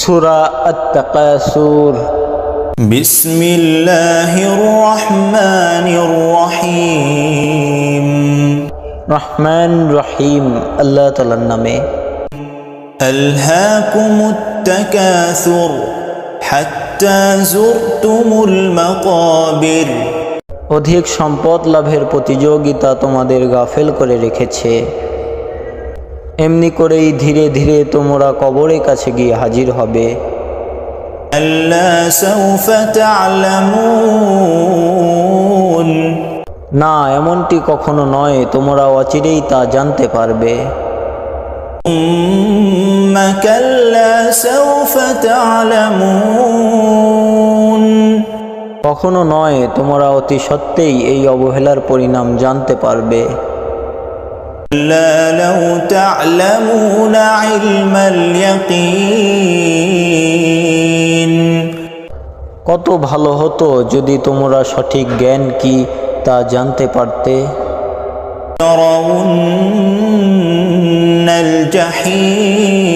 সুরা আত্তাকাসুর بسم الله الرحمن الرحيم রহমান রহিম আল্লাহ তালার নামে ألهاكم التكاثر حتى زرتم المقابر অধিক সম্পদ লাভের প্রতিযোগিতা তোমাদের গাফেল করে রেখেছে এমনি করেই ধীরে ধীরে তোমরা কবরের কাছে গিয়ে হাজির হবে। না এমনটি কখনো নয় তোমরা অচিরেই তা জানতে পারবে। কখনো নয় তোমরা অতি সত্ত্বেই এই অবহেলার পরিণাম জানতে পারবে। لا لو تعلمون علم اليقين কত ভালো হতো যদি তোমরা সঠিক জ্ঞান কি তা জানতে পারতে ترون الجحيم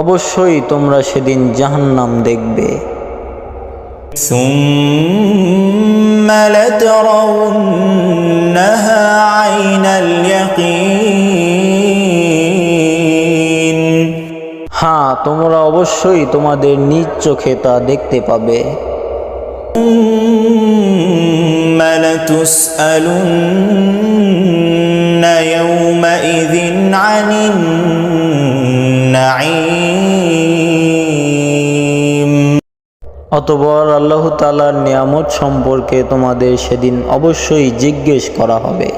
অবশ্যই তোমরা সেদিন জাহান্নাম দেখবে ثم لترونها عين اليقين হ্যাঁ তোমরা অবশ্যই তোমাদের নিজ চোখে তা দেখতে পাবে ثم لتسألن يومئذ عن النعيم অতবর আল্লাহ তালার নিয়ামত সম্পর্কে তোমাদের সেদিন অবশ্যই জিজ্ঞেস করা হবে।